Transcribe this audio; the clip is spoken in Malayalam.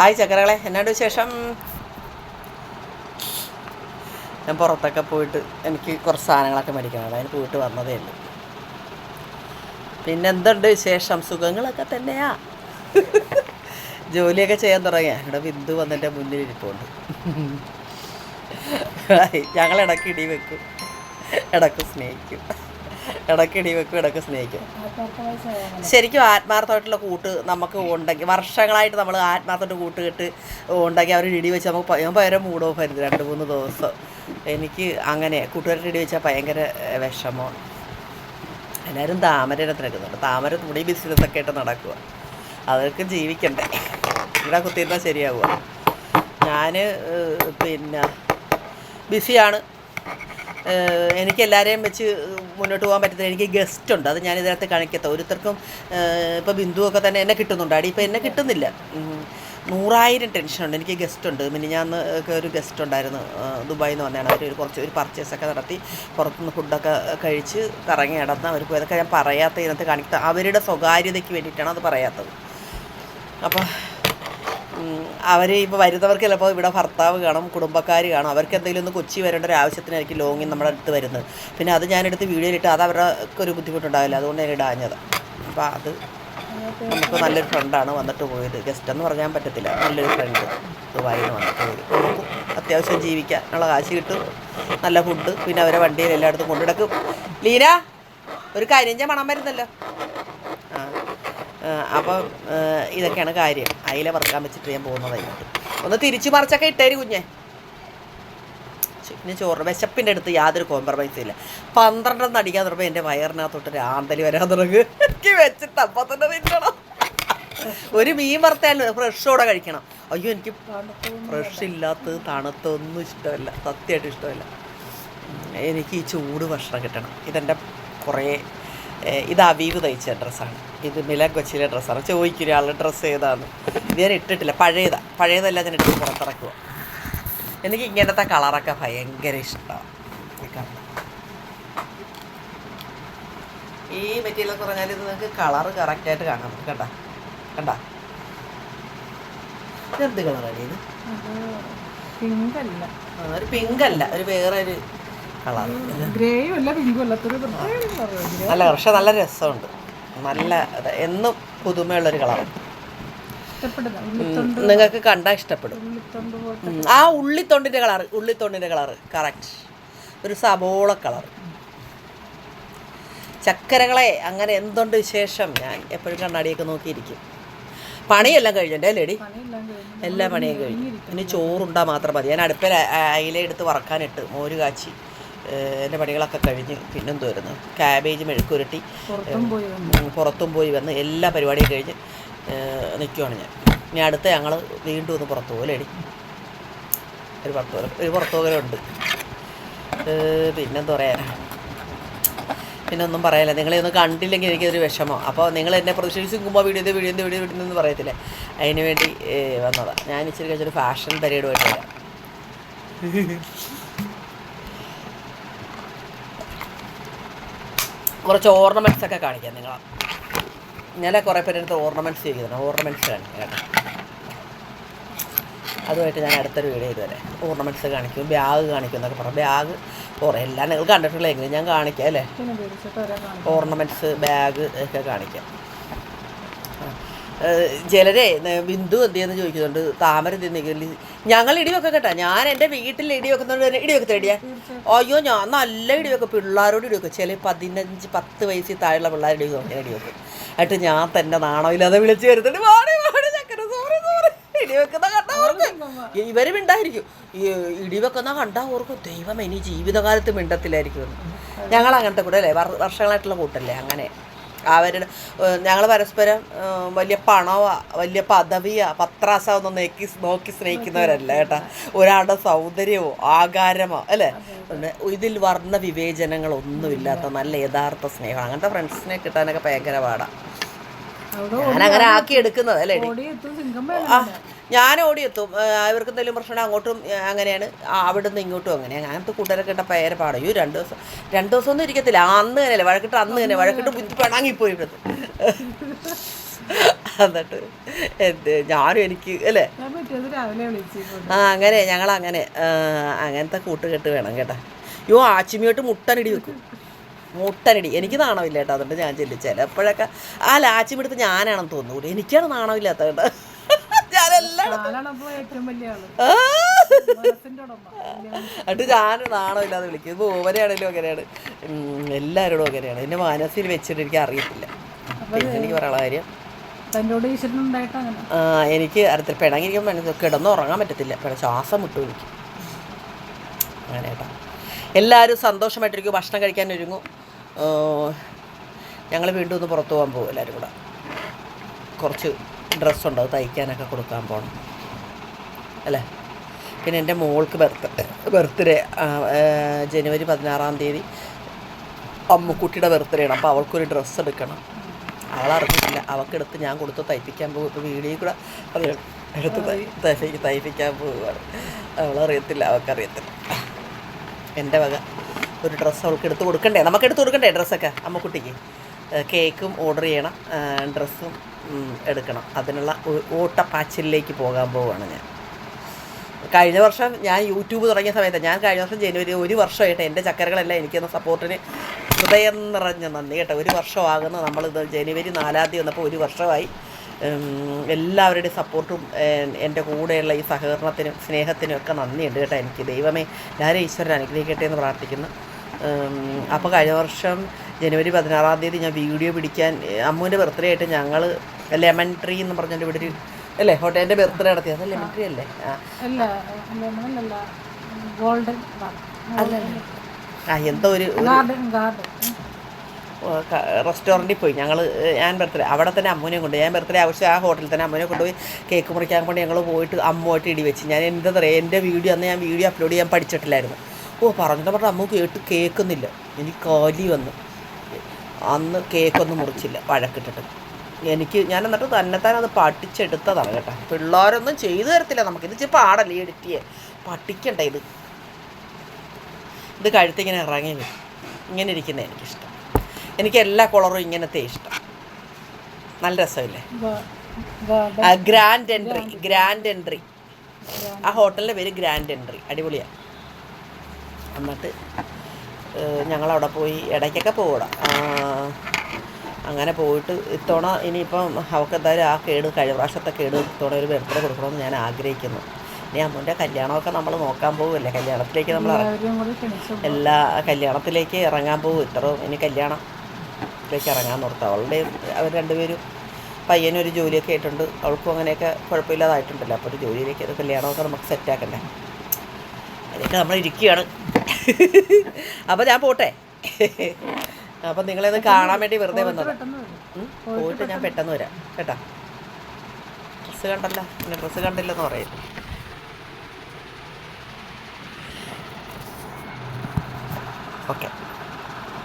ഹായ് ചക്കരകളെ എന്നാണ്ട് വിശേഷം? ഞാൻ പുറത്തൊക്കെ പോയിട്ട് എനിക്ക് കുറച്ച് സാധനങ്ങളൊക്കെ മേടിക്കണം അതിന് പോയിട്ട് വന്നതേ ഉള്ളൂ. പിന്നെ എന്തുണ്ട് വിശേഷം? സുഖങ്ങളൊക്കെ തന്നെയാ. ജോലിയൊക്കെ ചെയ്യാൻ തുടങ്ങിയ. ഇവിടെ ബിന്ദു വന്നെന്റെ മുന്നിൽ ഇരിപ്പുണ്ട്. ഞങ്ങൾ ഇടയ്ക്ക് ഇടി വെക്കും. ഇടയ്ക്ക് സ്നേഹിക്കും. ഇടയ്ക്ക് ഇടി വെക്കും ഇടയ്ക്ക് സ്നേഹിക്കും. ശരിക്കും ആത്മാർത്ഥമായിട്ടുള്ള കൂട്ട് നമുക്ക് ഉണ്ടെങ്കിൽ വർഷങ്ങളായിട്ട് നമ്മൾ ആത്മാർത്ഥമായിട്ട് കൂട്ട് കെട്ട് ഉണ്ടെങ്കിൽ അവർ ഇടി വെച്ച് നമുക്ക് ഞാൻ ഭയങ്കര മൂഡ് ഓഫ് ആയിരുന്നു രണ്ട് മൂന്ന് ദിവസം. എനിക്ക് അങ്ങനെ കൂട്ടുകാരുടെ ഇടി വെച്ചാൽ ഭയങ്കര വിഷമോ. വിഷമമാണ് എല്ലാവരും താമരനെ തിരക്കുന്നുണ്ട് താമര തുണി ബിസിനസ്സൊക്കെ ആയിട്ട് നടക്കുക അവർക്ക് ജീവിക്കണ്ടേ. ഇവിടെ കുത്തിയിരുന്നാൽ ശരിയാവുക. ഞാൻ പിന്നെ ബിസിയാണ്. എനിക്ക് എല്ലാവരെയും വെച്ച് മുന്നോട്ട് പോകാൻ പറ്റത്തില്ല എനിക്ക് ഗസ്റ്റ് ഉണ്ട് അത് ഞാൻ ഇതിനകത്ത് കാണിക്കത്ത ഓരോരുത്തർക്കും ഇപ്പോൾ ബിന്ദുവൊക്കെ തന്നെ എന്നെ കിട്ടുന്നുണ്ട്. അടി ഇപ്പോൾ എന്നെ കിട്ടുന്നില്ല. നൂറായിരം ടെൻഷനുണ്ട്. എനിക്ക് ഗസ്റ്റ് ഉണ്ട് പിന്നെ ഞാൻ ഒരു ഗസ്റ്റ് ഉണ്ടായിരുന്നു ദുബായിൽ നിന്ന് വന്നതാണ് അവർ കുറച്ച് ഒരു പർച്ചേസൊക്കെ നടത്തി പുറത്തുനിന്ന് ഫുഡൊക്കെ കഴിച്ച് കറങ്ങി നടന്ന് അവർ പോയതൊക്കെ ഞാൻ പറയാത്ത ഇതിനകത്ത് കാണിക്കുന്നത് അവരുടെ സ്വകാര്യതയ്ക്ക് വേണ്ടിയിട്ടാണ് അത് പറയാത്തത്. അപ്പോൾ അവർ ഇപ്പോൾ വരുന്നവർക്ക് ചിലപ്പോൾ ഇവിടെ ഭർത്താവ് കാണും കുടുംബക്കാർ കാണും. അവർക്ക് എന്തെങ്കിലും ഒന്ന് കൊച്ചി വരേണ്ട ഒരു ആവശ്യത്തിനായിരിക്കും ലോങ്ങിൽ നമ്മുടെ അടുത്ത് വരുന്നത്. പിന്നെ അത് ഞാനെടുത്ത് വീഡിയോയിലിട്ട് അത് അവർക്ക് ഒരു ബുദ്ധിമുട്ടുണ്ടാവില്ല. അതുകൊണ്ട് ഞാൻ ഇടാഞ്ഞത്. അപ്പോൾ അത് നമുക്ക് നല്ലൊരു ഫ്രണ്ടാണ് വന്നിട്ട് പോയത്. ഗസ്റ്റ് എന്ന് പറയാൻ പറ്റത്തില്ല. നല്ലൊരു ഫ്രണ്ട് ദുബായിൽ നിന്ന് വന്നിട്ട് പോയി നമുക്കും അത്യാവശ്യം ജീവിക്കാൻ ഉള്ള കാശ് കിട്ടും. നല്ല ഫുഡ് പിന്നെ അവരെ വണ്ടിയിൽ എല്ലായിടത്തും കൊണ്ടുനടക്കും ലീന ഒരു കരിഞ്ഞ മണം വരുന്നല്ലോ. അപ്പം ഇതൊക്കെയാണ് കാര്യം. അയില വറുക്കാൻ വെച്ചിട്ട് ഞാൻ പോകുന്നതായിട്ട് ഒന്ന് തിരിച്ചു മറിച്ചൊക്കെ ഇട്ടേര് കുഞ്ഞെ. പിന്നെ ചോറ് വിശപ്പിന്റെ അടുത്ത് യാതൊരു കോംപ്രമൈസും ഇല്ല. പന്ത്രണ്ടെന്ന് അടിക്കാൻ തുടങ്ങുമ്പോൾ എന്റെ വയറിനകത്തോട്ട് രാന്തലി വരാൻ തുടങ്ങും. എനിക്ക് വെച്ചിട്ട് അപ്പം തന്നെ ഒരു മീൻ വറുത്താൽ ഫ്രഷോടെ കഴിക്കണം. അയ്യോ എനിക്ക് ഫ്രഷ് ഇല്ലാത്തത് തണുത്തൊന്നും ഇഷ്ടമല്ല. സത്യമായിട്ട് ഇഷ്ടമല്ല. എനിക്ക് ഈ ചൂട് ഭക്ഷണം കിട്ടണം. ഇതെന്റെ കുറേ ഇത് അവീവ് തയ്ച്ച ഡ്രസ്സാണ്. ഇത് മില കൊച്ചിയിലെ ഡ്രസ്സാണ്. ചോദിക്കും ഒരാളുടെ ഡ്രസ്സ് ഏതാന്ന് ഇത് ഞാൻ ഇട്ടിട്ടില്ല. പഴയതാ. പഴയതല്ല ഞാൻ ഇട്ട് പുറത്തിറക്കുക എനിക്ക് ഇങ്ങനത്തെ കളറൊക്കെ ഭയങ്കര ഇഷ്ടമാണ് ഈ മെറ്റീരിയൽ പറഞ്ഞാൽ ഇത് നിങ്ങൾക്ക് കളറ് കറക്റ്റായിട്ട് കാണാം കണ്ട? കണ്ട? ഇതെന്ത് കളറാണ് ഇത്? പിങ്കല്ല അല്ല. ഒരു പിങ്ക് അല്ല. ഒരു വേറെ ഒരു കളർ ഗ്രേയും അല്ല പിങ്കും അല്ലാത്തൊരു പ്രത്യേക നല്ല പക്ഷെ നല്ല രസമുണ്ട്. നല്ല എന്നും പുതുമയുള്ളൊരു ഇഷ്ടപ്പെടുന്ന? നിങ്ങൾക്ക് കണ്ടാൽ ഇഷ്ടപ്പെടും. ആ ഉള്ളിത്തൊണ്ടിന്റെ കളർ ഉള്ളിത്തൊണ്ടിന്റെ കളർ കറക്റ്റ് ഒരു സബോള കളർ ചക്കരകളെ അങ്ങനെ എന്തുണ്ട് വിശേഷം? ഞാൻ എപ്പോഴും കണ്ണാടിയൊക്കെ നോക്കിയിരിക്കും. പണിയെല്ലാം കഴിഞ്ഞിട്ടേ ലേഡി? എല്ലാ പണിയും കഴിഞ്ഞു. ഇനി ചോറുണ്ടാ മാത്രം മതി. ഞാൻ അടുപ്പിൽ അയില എടുത്ത് വറക്കാനിട്ട് മോര് കാച്ചി. എന്റെ പണികളൊക്കെ കഴിഞ്ഞ് പിന്നെന്ത് വരുന്നു ക്യാബേജ് മെഴുക്കുരുട്ടി പുറത്തും പോയി വന്നു. എല്ലാ പരിപാടിയും കഴിഞ്ഞ് നിൽക്കുവാണ് ഞാൻ. ഇനി അടുത്ത ഞങ്ങൾ വീണ്ടും ഒന്ന് പുറത്തു പോകലേടി ഒരു പുറത്തു ഒരു പുറത്തു പോകലുണ്ട് പിന്നെന്താ പറയാനാ? പിന്നെ ഒന്നും പറയാനില്ല നിങ്ങളെ ഒന്ന് കണ്ടില്ലെങ്കിൽ എനിക്കൊരു വിഷമം. അപ്പോൾ നിങ്ങൾ എന്നെ പ്രതീക്ഷിക്കുമ്പോൾ വീഡിയോ ഇത് വീഡിയോ വീഡിയോ വീഡിയോ പറയത്തില്ലേ? അതിന് വേണ്ടി വന്നതാണ് ഞാൻ ഇച്ചിരി കഴിച്ചൊരു ഫാഷൻ പരേഡ് വരാം. കുറച്ച് ഓർണമെന്റ്സ് ഒക്കെ കാണിക്കാം നിങ്ങൾ ഞാൻ കുറേ പേരെടുത്ത് ഓർണമെന്റ്സ് ചെയ്തിരുന്നു ഓർണമെന്റ്സ് കാണിക്കാം കേട്ടോ. അതുമായിട്ട് ഞാൻ അടുത്തൊരു വീഡിയോ ഇതുവരെ ഓർണമെന്റ്സ് കാണിക്കും ബാഗ് കാണിക്കും എന്നൊക്കെ പറഞ്ഞു. ബാഗ് കുറേ എല്ലാം നിങ്ങൾ കണ്ടിട്ടുള്ളതെങ്കിലും ഞാൻ കാണിക്കാം അല്ലേ? ഓർണമെന്റ്സ് ബാഗ് ഒക്കെ കാണിക്കാം. ചിലരെ ബിന്ദു എന്ത് ചെയ്യുന്നു ചോദിക്കുന്നുണ്ട്. താമര തിന്നിക്കൽ ഞങ്ങൾ ഇടി കേട്ടാ. ഞാൻ എന്റെ വീട്ടിൽ ഇടി വെക്കുന്നതുകൊണ്ട് തന്നെ ഇടി വെക്കത്തെ ഇടിയാ. അയ്യോ ഞാൻ നല്ല ഇടി വെക്കും പിള്ളേരോട് ഇടി വെക്കും ചില പതിനഞ്ച് പത്ത് വയസ്സിൽ താഴെയുള്ള പിള്ളേർ ഇടി വെക്കും ഞാൻ ഇടി വെക്കും എന്നിട്ട് ഞാൻ തന്നെ നാണമില്ലാതെ വിളിച്ച് വരുന്നുണ്ട്. വാടി വാടി ചക്കര സോറി സോറി ഇടി വെക്കുന്ന കണ്ട ഓർക്ക്. ഇവർ ഉണ്ടായിരിക്കും ഈ ഇടി വെക്കുന്ന കണ്ട ഓർക്കും. ദൈവം ഇനി ജീവിതകാലത്ത് മിണ്ടത്തില്ലായിരിക്കും ഞങ്ങൾ അങ്ങനത്തെ കൂടെ അല്ലേ? വർഷങ്ങളായിട്ടുള്ള കൂട്ടല്ലേ? അങ്ങനെ. അവരുടെ ഞങ്ങൾ പരസ്പരം വലിയ പണമോ വലിയ പദവിയോ പത്രാസോ ഒന്നും നോക്കി നോക്കി സ്നേഹിക്കുന്നവരല്ല കേട്ടാ. ഒരാളുടെ സൗന്ദര്യമോ ആകാരമോ അല്ലേ? പിന്നെ ഇതിൽ വർണ വിവേചനങ്ങളൊന്നുമില്ലാത്ത നല്ല യഥാർത്ഥ സ്നേഹം. അങ്ങനത്തെ ഫ്രണ്ട്സിനെ കിട്ടാനൊക്കെ ഭയങ്കര പാടാണ് ഞാനങ്ങനെ ഞാൻ അങ്ങനെ ആക്കി എടുക്കുന്നത് അല്ലേ ഞാൻ ഓടിയെത്തും ഇവർക്ക് എന്തെങ്കിലും പ്രശ്നം അങ്ങോട്ടും അങ്ങനെയാണ്. അവിടുന്ന് ഇങ്ങോട്ടും അങ്ങനെയാണ് അങ്ങനത്തെ കൂട്ടുകാരൊക്കെ ഇട്ട പേരെ ഈ രണ്ട് ദിവസം രണ്ട് ദിവസം ഒന്നും ഇരിക്കത്തില്ല. അന്ന് തന്നെയല്ലേ വഴക്കിട്ട് അന്ന് തന്നെ വഴക്കിട്ട് ബുദ്ധി പിണങ്ങിപ്പോയി ഇവിടുന്ന്. എന്നിട്ട് എന്ത് ഞാനും എനിക്ക് അല്ലേ? ആ അങ്ങനെ ഞങ്ങൾ അങ്ങനെ അങ്ങനത്തെ കൂട്ടുകെട്ട് വേണം കേട്ടാ. യോ ആച്ചിമിയോട്ട് മുട്ടനടി വെക്കും. മുട്ടനടി. എനിക്ക് നാണമില്ല കേട്ടോ. അതുകൊണ്ട് ഞാൻ ചെല്ലു. ചിലപ്പോഴൊക്കെ ആ ലാച്ചിമെടുത്ത് ഞാനാണെന്ന് തോന്നുന്നു. എനിക്കാണ് നാണമില്ലാത്ത കേട്ടോ. എന്നിട്ട് ഞാൻ നാണമില്ലാതെ വിളിക്കും. ഇത് ഓവരെയാണെങ്കിലും അങ്ങനെയാണ്. എല്ലാരോടും എല്ലാവരോടും അങ്ങനെയാണ്. എന്റെ മനസ്സിൽ വെച്ചിട്ട് എനിക്ക് അറിയത്തില്ല. എനിക്ക് പറയാനുള്ള കാര്യം? ആ, എനിക്ക് അടുത്ത പിണങ്ങിയിരിക്കുമ്പോൾ കിടന്ന് ഉറങ്ങാൻ പറ്റത്തില്ല. പിന്നെ ശ്വാസം വിട്ടു എനിക്ക് അങ്ങനെ കേട്ടോ. എല്ലാവരും സന്തോഷമായിട്ടിരിക്കും. ഭക്ഷണം കഴിക്കാൻ ഒരുങ്ങും. ഞങ്ങൾ വീണ്ടും ഒന്ന് പുറത്തു പോകാൻ പോകും എല്ലാവരും കൂടെ. കുറച്ച് ഡ്രസ്സുണ്ട് അത് തയ്ക്കാനൊക്കെ കൊടുക്കാൻ പോകണം അല്ലേ? പിന്നെ എന്റെ മോൾക്ക് ബർത്ത് ബർത്ത്ഡേ ജനുവരി പതിനാറാം തീയതി അമ്മുക്കുട്ടിയുടെ ബർത്ത്ഡേ ആണ്. അപ്പോൾ അവൾക്കൊരു ഡ്രസ്സ് എടുക്കണം. അവളറിഞ്ഞിട്ടില്ല അവൾക്കെടുത്ത് ഞാൻ കൊടുത്ത് തയ്പ്പിക്കാൻ പോകും. ഇപ്പോൾ വീഡിയോ കൂടെ എടുത്ത് തയ്- തയ്പ്പി- തയ്പ്പിക്കാൻ പോവുകയാണ്. അവളറിയത്തില്ല അവൾക്കറിയത്തില്ല. എന്റെ വക ഒരു ഡ്രസ്സ് അവൾക്ക് എടുത്ത് കൊടുക്കണ്ടേ? നമുക്ക് എടുത്ത് കൊടുക്കണ്ടേ ഡ്രസ്സൊക്കെ അമ്മക്കുട്ടിക്ക്? കേക്കും ഓർഡർ ചെയ്യണം ഡ്രസ്സും എടുക്കണം. അതിനുള്ള ഓട്ടപ്പാച്ചിലേക്ക് പോകാൻ പോവുകയാണ് ഞാൻ. കഴിഞ്ഞ വർഷം ഞാൻ യൂട്യൂബ് തുടങ്ങിയ സമയത്ത് ഞാൻ കഴിഞ്ഞ വർഷം ജനുവരി ഒരു വർഷമായിട്ട് എന്റെ ചക്കരകളെല്ലാം എനിക്കെന്ന സപ്പോർട്ടിന് ഹൃദയം നിറഞ്ഞ നന്ദി കേട്ടോ. ഒരു വർഷമാകുന്ന നമ്മളിത് ജനുവരി നാലാം തീയതി വന്നപ്പോൾ ഒരു വർഷമായി. എല്ലാവരുടെയും സപ്പോർട്ടും എന്റെ കൂടെയുള്ള ഈ സഹകരണത്തിനും സ്നേഹത്തിനും ഒക്കെ നന്ദിയുണ്ട് കേട്ടോ. എനിക്ക് ദൈവമേ ഞാൻ ഈശ്വരൻ അനുഗ്രഹിക്കട്ടെ എന്ന് പ്രാർത്ഥിക്കുന്നു. അപ്പോൾ കഴിഞ്ഞ വർഷം ജനുവരി പതിനാറാം തീയതി ഞാൻ വീഡിയോ പിടിക്കാൻ അമ്മുവിന്റെ ബർത്ത്ഡേ ആയിട്ട് ഞങ്ങൾ ലെമൺ ട്രീ എന്ന് പറഞ്ഞിട്ട് ഇവിടെ ഒരു അല്ലേ ഹോട്ടലിന്റെ ബർത്ത്ഡേ നടത്തി അത് ലെമൺ ട്രീ അല്ലേ? ഗോൾഡൻ ആ എന്തോ ഒരു റെസ്റ്റോറന്റിൽ പോയി. ഞങ്ങൾ ഞാൻ ബർത്ത്ഡേ അവിടെ തന്നെ അമ്മൂനെ കൊണ്ട് ഞാൻ ബർത്ത്ഡേ ആവശ്യം ആ ഹോട്ടലിൽ തന്നെ അമ്മൂനെ കൊണ്ടുപോയി കേക്ക് മുറിക്കാൻ കൊണ്ട് ഞങ്ങൾ പോയിട്ട് അമ്മുമായിട്ട് ഇടി വെച്ച്. ഞാൻ എന്താ പറയുക എന്റെ വീഡിയോ അന്ന് ഞാൻ വീഡിയോ അപ്ലോഡ് ചെയ്യാൻ പഠിച്ചിട്ടില്ലായിരുന്നു. ഓ പറഞ്ഞിട്ട് പറഞ്ഞാൽ അമ്മ കേട്ട് കേൾക്കുന്നില്ല. എനിക്ക് കാലി വന്നു. അന്ന് കേക്കൊന്നും മുറിച്ചില്ല വഴക്കിട്ടിട്ട് എനിക്ക് ഞാൻ എന്നിട്ട് തന്നെത്താൻ അത് പഠിച്ചെടുത്തതാണ് കേട്ടോ. പിള്ളേരൊന്നും ചെയ്തു തരത്തില്ല നമുക്ക്. ഇത് ഇച്ചിരി പാടല്ലേ എഡിറ്റ് ചെയ്യാൻ പഠിക്കണ്ട ഇത്. ഇത് കഴുത്തിങ്ങനെ ഇറങ്ങി വരും. ഇങ്ങനെ ഇരിക്കുന്നത് എനിക്കിഷ്ടം. എനിക്ക് എല്ലാ കളറും ഇങ്ങനത്തെ ഇഷ്ടം. നല്ല രസമില്ലേ? ഗ്രാൻഡ് എൻട്രി ഗ്രാൻഡ് എൻട്രി ആ ഹോട്ടലിന്റെ പേര് ഗ്രാൻഡ് എൻട്രി അടിപൊളിയാണ് എന്നിട്ട് ഞങ്ങൾ ഞങ്ങളവിടെ പോയി ഇടയ്ക്കൊക്കെ പോകണം അങ്ങനെ പോയിട്ട് ഇത്തവണ ഇനിയിപ്പം അവൾക്ക് എന്തായാലും ആ കേട് കഴിഞ്ഞ പ്രാവശ്യത്തെ കേട് ഇത്തവണ ഒരു ബർത്ത്ഡേ കൊടുക്കണമെന്ന് ഞാൻ ആഗ്രഹിക്കുന്നു. ഇനി അമ്മൂന്റെ കല്യാണമൊക്കെ നമ്മൾ നോക്കാൻ പോകുമല്ലേ കല്യാണത്തിലേക്ക് നമ്മൾ എല്ലാ കല്യാണത്തിലേക്ക് ഇറങ്ങാൻ പോകും ഇത്ര ഇനി കല്യാണത്തിലേക്ക് ഇറങ്ങാൻ നിർത്തും. അവളുടെ അവർ രണ്ടുപേരും പയ്യനൊരു ജോലിയൊക്കെ ആയിട്ടുണ്ട്. അവൾക്കും അങ്ങനെയൊക്കെ കുഴപ്പമില്ലാതായിട്ടുണ്ടല്ലോ. അപ്പോൾ ഒരു ജോലിയിലേക്ക് ഒരു കല്യാണമൊക്കെ നമുക്ക് സെറ്റാക്കണ്ടേ അതൊക്കെ നമ്മൾ ഇരിക്കുകയാണ്. അപ്പോൾ ഞാൻ പോട്ടെ. അപ്പം നിങ്ങളെന്ന് കാണാൻ വേണ്ടി വെറുതെ വന്നത്. പോയിട്ട് ഞാൻ പെട്ടെന്ന് വരാം. കേട്ടാ? ഡ്രസ്സ് കണ്ടല്ല? പിന്നെ ഡ്രസ്സ് കണ്ടില്ലെന്ന് പറയുന്നു. ഓക്കെ.